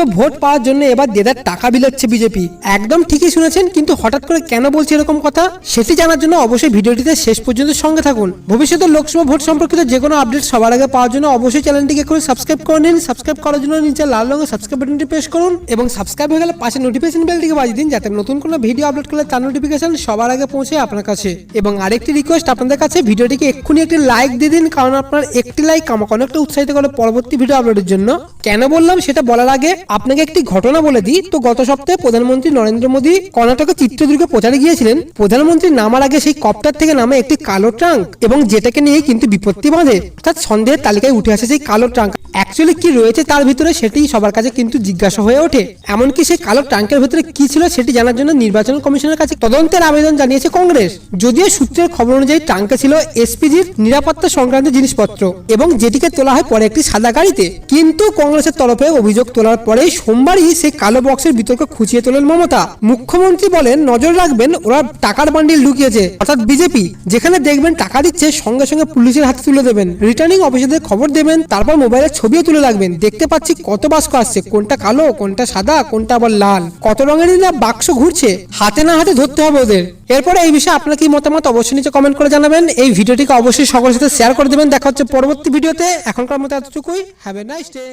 তো ভোট পাওয়ার জন্য এবার দেদার টাকা বিলাচ্ছে বিজেপি। একদম ঠিকই শুনেছেন, কিন্তু হঠাৎ করে কেন বলছে এরকম কথা? সেটি জানার জন্য অবশ্যই ভিডিওটিতে শেষ পর্যন্ত সঙ্গে থাকুন। ভবিষ্যতে লোকসভা ভোট সম্পর্কিত যে কোনো আপডেট সবার আগে পাওয়ার জন্য অবশ্যই চ্যানেলটিকে করে সাবস্ক্রাইব করে নিন। সাবস্ক্রাইব করার জন্য নিচে লাল রঙের সাবস্ক্রাইব বাটনটি প্রেস করুন এবং সাবস্ক্রাইব হয়ে গেলে পাশে নোটিফিকেশন বেলটিকে বাজিয়ে দিন যাতে নতুন কোনো ভিডিও আপলোড করলে তার নোটিফিকেশন সবার আগে পৌঁছে আপনার কাছে। এবং আরেকটি রিকোয়েস্ট আপনাদের কাছে, ভিডিওটিকে এক্ষুনি একটি লাইক দিয়ে দিন, কারণ আপনার একটি লাইক আমাকে অনেকটা উৎসাহিত করে পরবর্তী ভিডিও আপলোডের জন্য। কেন বললাম সেটা বলার আগে আপনাকে একটি ঘটনা বলে দিই। তো গত সপ্তাহে প্রধানমন্ত্রী নরেন্দ্র মোদী কর্ণাটকের চিত্রদুর্গে প্রচারে গিয়েছিলেন। প্রধানমন্ত্রী নামার আগে সেই কপ্টার থেকে নামে একটি কালো ট্রাঙ্ক এবং যেটাকে নিয়ে কিন্তু বিপত্তি বাঁধে, অর্থাৎ সন্দেহের তালিকায় উঠে আসে সেই কালো ট্রাঙ্ক। অ্যাকচুয়ালি কি রয়েছে তার ভিতরে সেটি সবার কাছে কিন্তু জিজ্ঞাসা হয়ে ওঠে। এমনকি সেই কালো ট্রাঙ্কের ভিতরে কি ছিল সেটি জানার জন্য নির্বাচন কমিশনের কাছে তদন্তের আবেদন জানিয়েছে কংগ্রেস। যদিও সূত্রের খবর অনুযায়ী ট্রাঙ্কে ছিল এসপিজির নিরাপত্তা সংক্রান্ত জিনিসপত্র এবং যেটিকে তোলা হয় পরে একটি সাদা গাড়িতে। কিন্তু কংগ্রেসের তরফে অভিযোগ তোলার পরে সোমবারই সেই কালো বক্সের বিতর্ক খুঁচিয়ে তোলেন মমতা। মুখ্যমন্ত্রী বলেন, নজর রাখবেন, ওরা টাকার বান্ডিল লুকিয়েছে অর্থাৎ বিজেপি যেখানে দেখবেন টাকা দিচ্ছে, সঙ্গে সঙ্গে পুলিশের হাতে তুলে দেবেন। রিটার্নিং অফিসারদের খবর দেবেন, তারপর মোবাইলের ছবিও তুলে রাখবেন। দেখতে পাচ্ছি কত বাক্স আসছে, কোনটা কালো, কোনটা সাদা, কোনটা আবার লাল। কত রঙেরই না বাক্স ঘুরছে, হাতে না হাতে ধরতে হবে ওদের। এরপরে এই বিষয়ে আপনার কি মতামত অবশ্যই নিচে কমেন্ট করে জানাবেন। এই ভিডিওটিকে অবশ্যই সকলের সাথে শেয়ার করে দেবেন। দেখা হচ্ছে পরবর্তী ভিডিওতে। এখনকার মতো এতটুকুই। Have a nice day